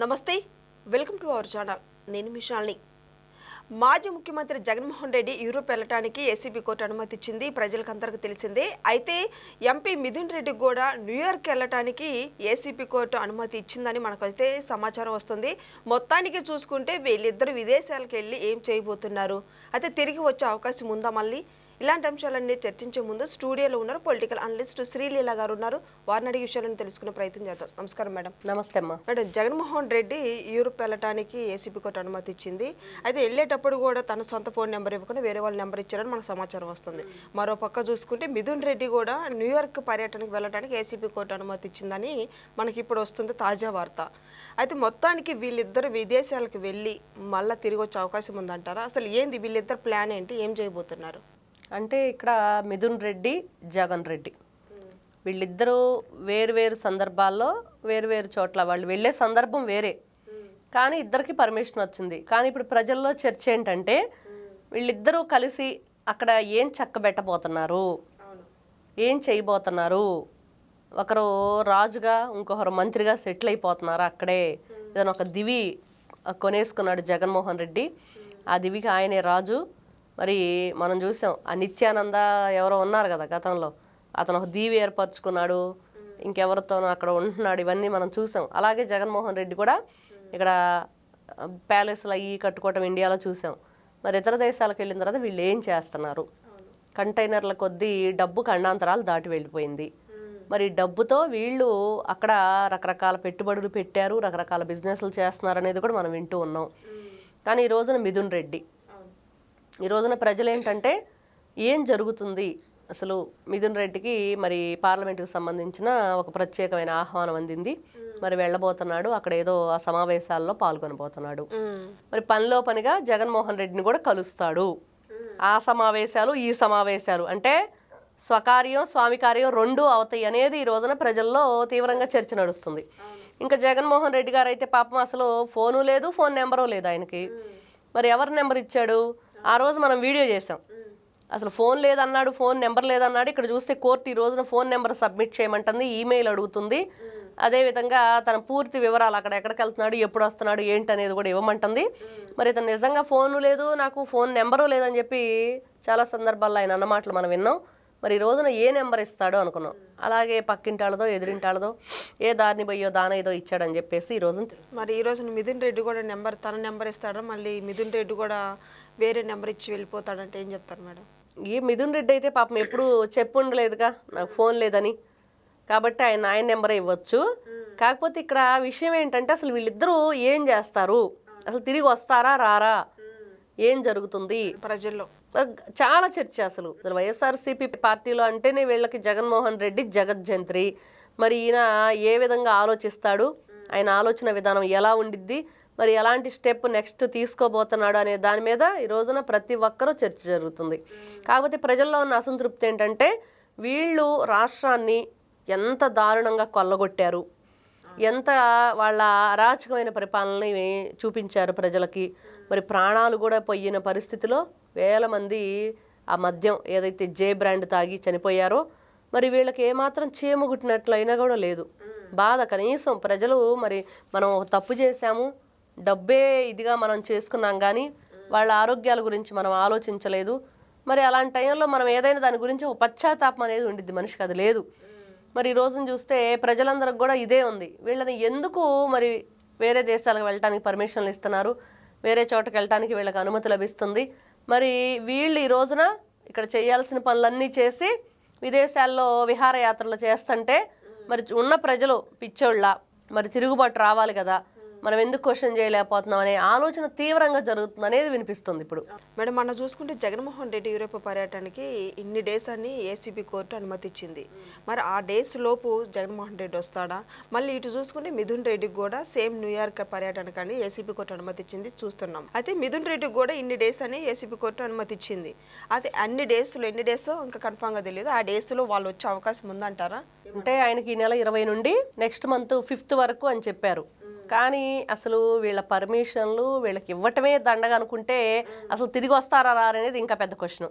నమస్తే welcome to our channel. నేను మిషాల్ని మాజీ ముఖ్యమంత్రి జగన్మోహన్ రెడ్డి యూరోప్ వెళ్ళటానికి ఏసీబీ కోర్టు అనుమతి ఇచ్చింది ప్రజలకు అందరికీ తెలిసిందే. అయితే ఎంపీ మిథున్ రెడ్డి కూడా న్యూయార్క్ వెళ్ళటానికి ఏసీబీ కోర్టు అనుమతి ఇచ్చిందని మనకైతే సమాచారం వస్తుంది. మొత్తానికి చూసుకుంటే వీళ్ళిద్దరు విదేశాలకు వెళ్ళి ఏం చేయబోతున్నారు? అయితే తిరిగి వచ్చే అవకాశం ఉందా మళ్ళీ? ఇలాంటి అంశాలన్నీ చర్చించే ముందు స్టూడియోలో ఉన్నారు పొలిటికల్ అనలిస్ట్ శ్రీలీల గారు ఉన్నారు. వారిని అడిగే విషయాలను తెలుసుకునే ప్రయత్నం చేద్దాం. నమస్కారం మేడం. నమస్తే అమ్మా. మేడం జగన్మోహన్ రెడ్డి యూరోప్ వెళ్ళటానికి ఏసీబీ కోర్టు అనుమతి ఇచ్చింది. అయితే వెళ్ళేటప్పుడు కూడా తన సొంత ఫోన్ నెంబర్ ఇవ్వకుండా వేరే వాళ్ళ నెంబర్ ఇచ్చారని మనకు సమాచారం వస్తుంది. మరో పక్క చూసుకుంటే మిథున్ రెడ్డి కూడా న్యూయార్క్ పర్యటనకు వెళ్ళడానికి ఏసీబీ కోర్టు అనుమతి ఇచ్చిందని మనకి ఇప్పుడు వస్తుంది తాజా వార్త. అయితే మొత్తానికి వీళ్ళిద్దరు విదేశాలకు వెళ్ళి మళ్ళీ తిరిగి వచ్చే అవకాశం ఉందంటారా? అసలు ఏంది వీళ్ళిద్దరు ప్లాన్ ఏంటి? ఏం చేయబోతున్నారు? అంటే ఇక్కడ మిథున్ రెడ్డి జగన్ రెడ్డి. వీళ్ళిద్దరూ వేరు వేరు సందర్భాల్లో వేరు వేరు చోట్ల వాళ్ళు వెళ్ళే సందర్భం వేరే. కానీ ఇద్దరికి పర్మిషన్ వచ్చింది. కానీ ఇప్పుడు ప్రజల్లో చర్చ ఏంటంటే వీళ్ళిద్దరూ కలిసి అక్కడ ఏం చక్కబెట్టబోతున్నారు? ఏం చేయబోతున్నారు? ఒకరు రాజుగా ఇంకొకరు మంత్రిగా సెటిల్ అయిపోతున్నారు అక్కడే? ఏదైనా ఒక దివి కొనేసుకున్నాడు జగన్మోహన్ రెడ్డి. ఆ దివికి ఆయనే రాజు. మరి మనం చూసాం ఆ నిత్యానంద ఎవరో ఉన్నారు కదా గతంలో. అతను ఒక దీవి ఏర్పరచుకున్నాడు ఇంకెవరితోనో అక్కడ ఉంటున్నాడు ఇవన్నీ మనం చూసాం. అలాగే జగన్మోహన్ రెడ్డి కూడా ఇక్కడ ప్యాలెస్లు అయ్యి కట్టుకోవటం ఇండియాలో చూసాం. మరి ఇతర దేశాలకు వెళ్ళిన తర్వాత వీళ్ళు ఏం చేస్తున్నారు? కంటైనర్ల కొద్దీ డబ్బు ఖండాంతరాలు దాటి వెళ్ళిపోయింది. మరి డబ్బుతో వీళ్ళు అక్కడ రకరకాల పెట్టుబడులు పెట్టారు రకరకాల బిజినెస్లు చేస్తున్నారు అనేది కూడా మనం వింటూ ఉన్నాం. కానీ ఈ రోజున మిథున్ రెడ్డి ఈ రోజున ప్రజలు ఏంటంటే ఏం జరుగుతుంది? అసలు మిథున్ రెడ్డికి మరి పార్లమెంటుకు సంబంధించిన ఒక ప్రత్యేకమైన ఆహ్వానం అందింది. మరి వెళ్ళబోతున్నాడు అక్కడ ఏదో ఆ సమావేశాల్లో పాల్గొనబోతున్నాడు. మరి పనిలో పనిగా జగన్మోహన్ రెడ్డిని కూడా కలుస్తాడు. ఆ సమావేశాలు ఈ సమావేశాలు అంటే స్వకార్యం స్వామి కార్యం రెండు అవుతాయి అనేది ఈ రోజున ప్రజల్లో తీవ్రంగా చర్చ నడుస్తుంది. ఇంకా జగన్మోహన్ రెడ్డి గారు అయితే పాపం అసలు ఫోను లేదు ఫోన్ నెంబరు లేదు ఆయనకి. మరి ఎవరి నెంబర్ ఇచ్చాడు? ఆ రోజు మనం వీడియో చేసాం. అసలు ఫోన్ లేదన్నాడు ఫోన్ నెంబర్ లేదన్నాడు. ఇక్కడ చూస్తే కోర్టు ఈ రోజున ఫోన్ నెంబర్ సబ్మిట్ చేయమంటుంది ఈమెయిల్ అడుగుతుంది. అదేవిధంగా తన పూర్తి వివరాలు అక్కడ ఎక్కడికి వెళ్తున్నాడు ఎప్పుడు వస్తున్నాడు ఏంటి అనేది కూడా ఇవ్వమంటుంది. మరి ఇతను నిజంగా ఫోను లేదు నాకు ఫోన్ నెంబరు లేదని చెప్పి చాలా సందర్భాల్లో ఆయన అన్నమాటలు మనం విన్నాం. మరి ఈ రోజున ఏ నెంబర్ ఇస్తాడో అనుకున్నాం. అలాగే పక్కింటాళ్ళదో ఎదురింటాళ్ళదో ఏ దారిని పోయో దాన ఏదో ఇచ్చాడని చెప్పేసి ఈ రోజున మరి ఈ రోజున మిథున్ రెడ్డి కూడా నెంబర్ తన నెంబర్ ఇస్తాడో? మళ్ళీ మిథున్ రెడ్డి కూడా వేరే నెంబర్ ఇచ్చి వెళ్ళిపోతాడంటే ఏం చెప్తారు మేడం? ఈ మిథున్ రెడ్డి అయితే పాపం ఎప్పుడు చెప్పు ఉండలేదుగా నాకు ఫోన్ లేదని. కాబట్టి ఆయన ఆయన నెంబరే ఇవ్వచ్చు. కాకపోతే ఇక్కడ విషయం ఏంటంటే అసలు వీళ్ళిద్దరూ ఏం చేస్తారు? అసలు తిరిగి వస్తారా రారా? ఏం జరుగుతుంది? ప్రజల్లో. చాలా చర్చ అసలు. అసలు వైఎస్ఆర్సీపీ పార్టీలో అంటేనే వీళ్ళకి జగన్మోహన్ రెడ్డి జగజ్జంత్రి మరి ఈయన ఏ విధంగా ఆలోచిస్తాడు? ఆయన ఆలోచన విధానం ఎలా ఉండిద్ది? మరి ఎలాంటి స్టెప్ నెక్స్ట్ తీసుకోబోతున్నాడు అనే దాని మీద ఈ రోజున ప్రతి ఒక్కరూ చర్చ జరుగుతుంది. కాకపోతే ప్రజల్లో ఉన్న అసంతృప్తి ఏంటంటే వీళ్ళు రాష్ట్రాన్ని ఎంత దారుణంగా కొల్లగొట్టారు. ఎంత వాళ్ళ అరాచకమైన పరిపాలనని చూపించారు ప్రజలకి. మరి ప్రాణాలు కూడా పోయిన పరిస్థితిలో వేల మంది ఆ మద్యం ఏదైతే జే బ్రాండ్ తాగి చనిపోయారో మరి వీళ్ళకి ఏమాత్రం చీమగుట్టినట్లయినా కూడా లేదు. బాధ కనీసం ప్రజలు మరి మనం తప్పు చేశాము డబ్బే ఇదిగా మనం చేసుకున్నాం కానీ వాళ్ళ ఆరోగ్యాల గురించి మనం ఆలోచించలేదు. మరి అలాంటి టైంలో మనం ఏదైనా దాని గురించి ఒక పశ్చాత్తాపం అనేది ఉండిద్ది మనిషికి అది లేదు. మరి ఈ రోజున చూస్తే ప్రజలందరికి కూడా ఇదే ఉంది. వీళ్ళని ఎందుకు మరి వేరే దేశాలకు వెళ్ళటానికి పర్మిషన్లు ఇస్తున్నారు? వేరే చోటకి వెళ్ళటానికి వీళ్ళకి అనుమతి లభిస్తుంది? మరి వీళ్ళు ఈ రోజున ఇక్కడ చేయాల్సిన పనులన్నీ చేసి విదేశాల్లో విహారయాత్రలు చేస్తుంటే మరి ఉన్న ప్రజలు పిచ్చోళ్ళ మరి తిరుగుబాటు రావాలి కదా. మనం ఎందుకు క్వశ్చన్ చేయలేకపోతున్నాం అనే ఆలోచన తీవ్రంగా జరుగుతుంది అనేది వినిపిస్తుంది ఇప్పుడు. మేడం మనం చూసుకుంటే జగన్మోహన్ రెడ్డి యూరోప్ పర్యటనకి ఇన్ని డేస్ అని ఏసీబీ కోర్టు అనుమతి ఇచ్చింది మరి ఆ డేస్ లోపు జగన్మోహన్ రెడ్డి వస్తాడా? మళ్ళీ ఇటు చూసుకుంటే మిథున్ రెడ్డికి కూడా సేమ్ న్యూయార్క్ పర్యటనకు అని ఏసీబీ కోర్టు అనుమతి ఇచ్చింది చూస్తున్నాం. అయితే మిథున్ రెడ్డికి కూడా ఇన్ని డేస్ అని ఏసీబీ కోర్టు అనుమతి ఇచ్చింది అయితే అన్ని డేస్లో ఎన్ని డేస్ ఇంకా కన్ఫామ్గా తెలియదు. ఆ డేస్లో వాళ్ళు వచ్చే అవకాశం ఉందంటారా? అంటే ఆయనకి ఈ నెల ఇరవై నుండి నెక్స్ట్ మంత్ ఫిఫ్త్ వరకు అని చెప్పారు. కానీ అసలు వీళ్ళ పర్మిషన్లు వీళ్ళకి ఇవ్వటమే దండగా అనుకుంటే అసలు తిరిగి వస్తారా రారనేది అనేది ఇంకా పెద్ద క్వశ్చన్.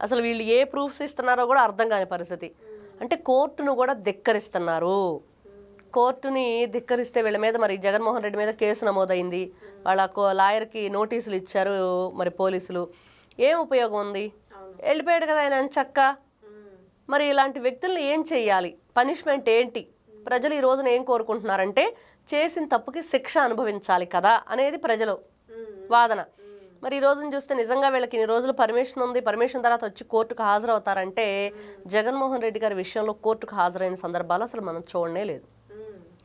అసలు వీళ్ళు ఏ ప్రూఫ్స్ ఇస్తున్నారో కూడా అర్థం కాని పరిస్థితి. అంటే కోర్టును కూడా ధిక్కరిస్తున్నారు. కోర్టుని ధిక్కరిస్తే వీళ్ళ మీద మరి జగన్మోహన్ రెడ్డి మీద కేసు నమోదైంది. వాళ్ళ కో- లాయర్కి నోటీసులు ఇచ్చారు మరి పోలీసులు. ఏం ఉపయోగం ఉంది? వెళ్ళిపోయాడు కదా ఆయన చక్క. మరి ఇలాంటి వ్యక్తుల్ని ఏం చేయాలి పనిష్మెంట్ ఏంటి? ప్రజలు ఈ రోజున ఏం కోరుకుంటున్నారంటే చేసిన తప్పుకి శిక్ష అనుభవించాలి కదా అనేది ప్రజలు వాదన. మరి ఈ రోజున చూస్తే నిజంగా వీళ్ళకి ఇన్ని రోజులు పర్మిషన్ ఉంది. పర్మిషన్ తర్వాత వచ్చి కోర్టుకు హాజరవుతారంటే జగన్మోహన్ రెడ్డి గారి విషయంలో కోర్టుకు హాజరైన సందర్భాలు అసలు మనం చూడనే లేదు.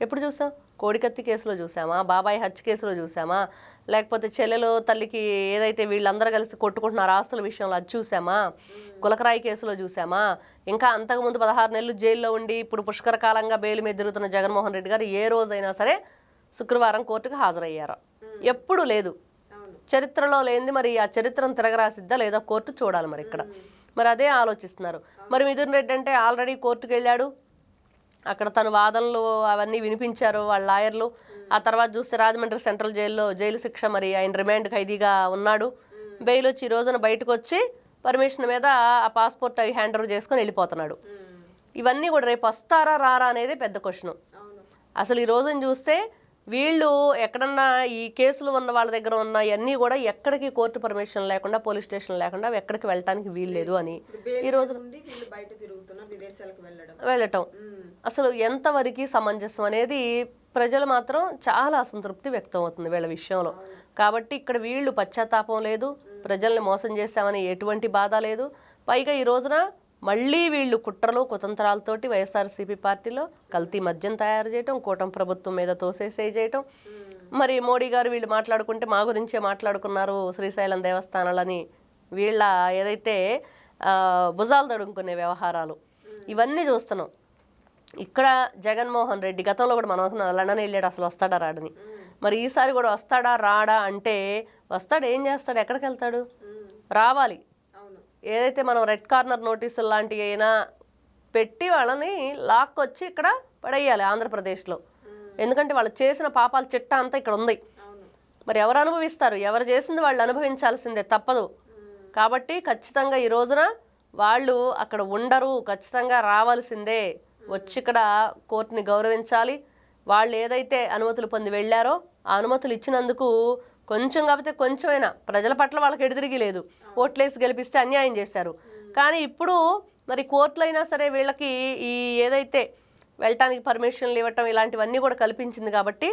ఎప్పుడు చూసాం కోడికత్తి కేసులో చూసామా? బాబాయ్ హత్య కేసులో చూసామా? లేకపోతే చెల్లెలు తల్లికి ఏదైతే వీళ్ళందరూ కలిసి కొట్టుకుంటున్నారు ఆస్తుల విషయంలో అది చూసామా? కులకరాయి కేసులో చూసామా? ఇంకా అంతకుముందు పదహారు నెలలు జైల్లో ఉండి ఇప్పుడు పుష్కర కాలంగా బెయిల్ మీద తిరుగుతున్న జగన్మోహన్ రెడ్డి గారు ఏ రోజైనా సరే శుక్రవారం కోర్టుకు హాజరయ్యారు. ఎప్పుడు లేదు. చరిత్రలో లేనిది మరి ఆ చరిత్రను తిరగరాసిద్దా లేదా కోర్టు చూడాలి మరి ఇక్కడ. మరి అదే ఆలోచిస్తున్నారు. మరి మిథున్ రెడ్డి అంటే ఆల్రెడీ కోర్టుకు వెళ్ళాడు అక్కడ తన వాదనలు అవన్నీ వినిపించారు వాళ్ళ లాయర్లు. ఆ తర్వాత చూస్తే రాజమండ్రి సెంట్రల్ జైల్లో జైలు శిక్ష మరి ఆయన రిమాండ్ ఖైదీగా ఉన్నాడు. బెయిల్ వచ్చి ఈ రోజున బయటకు వచ్చి పర్మిషన్ మీద ఆ పాస్పోర్ట్ అవి హ్యాండ్ ఓవర్ చేసుకొని వెళ్ళిపోతున్నాడు. ఇవన్నీ కూడా రేపు వస్తారా రారా అనేది పెద్ద క్వశ్చన్. అసలు ఈ రోజున చూస్తే వీళ్ళు ఎక్కడన్నా ఈ కేసులు ఉన్న వాళ్ళ దగ్గర ఉన్న ఇవన్నీ కూడా ఎక్కడికి కోర్టు పర్మిషన్ లేకుండా పోలీస్ స్టేషన్ లేకుండా ఎక్కడికి వెళ్ళటానికి వీల్లేదు అని. ఈ రోజు వెళ్ళటం. అసలు ఎంతవరకు సమంజసం అనేది ప్రజలు మాత్రం చాలా అసంతృప్తి వ్యక్తం అవుతుంది వీళ్ళ విషయంలో. కాబట్టి ఇక్కడ వీళ్ళు పశ్చాత్తాపం లేదు ప్రజల్ని మోసం చేశామని ఎటువంటి బాధ లేదు. పైగా ఈ రోజున మళ్ళీ వీళ్ళు కుట్రలు కుతంత్రాలతోటి వైఎస్ఆర్సీపీ పార్టీలో కల్తీ మద్యం తయారు చేయటం కూటమి ప్రభుత్వం మీద తోసేసే చేయటం. మరి మోడీ గారు వీళ్ళు మాట్లాడుకుంటే మా గురించే మాట్లాడుకున్నారు శ్రీశైలం దేవస్థానాలని వీళ్ళ ఏదైతే భుజాలు తడుముకునే వ్యవహారాలు. ఇవన్నీ చూస్తున్నాం. ఇక్కడ జగన్మోహన్ రెడ్డి గతంలో కూడా మనం లండన్ వెళ్ళాడు అసలు వస్తాడా రాడని. మరి ఈసారి కూడా వస్తాడా రాడా అంటే వస్తాడు ఏం చేస్తాడు ఎక్కడికి వెళ్తాడు? రావాలి. ఏదైతే మనం రెడ్ కార్నర్ నోటీసులు లాంటివి అయినా పెట్టి వాళ్ళని లాక్కొచ్చి ఇక్కడ పడేయాలి ఆంధ్రప్రదేశ్లో. ఎందుకంటే వాళ్ళు చేసిన పాపాల చిట్టా అంతా ఇక్కడ ఉంది. మరి ఎవరు అనుభవిస్తారు? ఎవరు చేసింది వాళ్ళు అనుభవించాల్సిందే తప్పదు. కాబట్టి ఖచ్చితంగా ఈ రోజున వాళ్ళు అక్కడ ఉండరు ఖచ్చితంగా రావాల్సిందే. వచ్చి ఇక్కడ కోర్టుని గౌరవించాలి. వాళ్ళు ఏదైతే అనుమతులు పొంది వెళ్ళారో ఆ అనుమతులు ఇచ్చినందుకు కొంచెం కాకపోతే కొంచెమైనా ప్రజల పట్ల వాళ్ళకి ఎదురిగి లేదు. ఓట్లేసి గెలిపిస్తే అన్యాయం చేశారు. కానీ ఇప్పుడు మరి కోర్టులైనా సరే వీళ్ళకి ఈ ఏదైతే వెళ్ళటానికి పర్మిషన్లు ఇవ్వటం ఇలాంటివన్నీ కూడా కల్పించింది కాబట్టి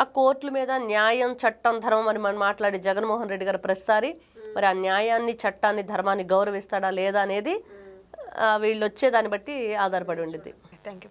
ఆ కోర్టుల మీద న్యాయం చట్టం ధర్మం అని మనం మాట్లాడే జగన్మోహన్ రెడ్డి గారు ప్రతిసారి మరి ఆ న్యాయాన్ని చట్టాన్ని ధర్మాన్ని గౌరవిస్తాడా లేదా అనేది వీళ్ళు వచ్చే దాన్ని బట్టి ఆధారపడి ఉండిద్ది. Thank you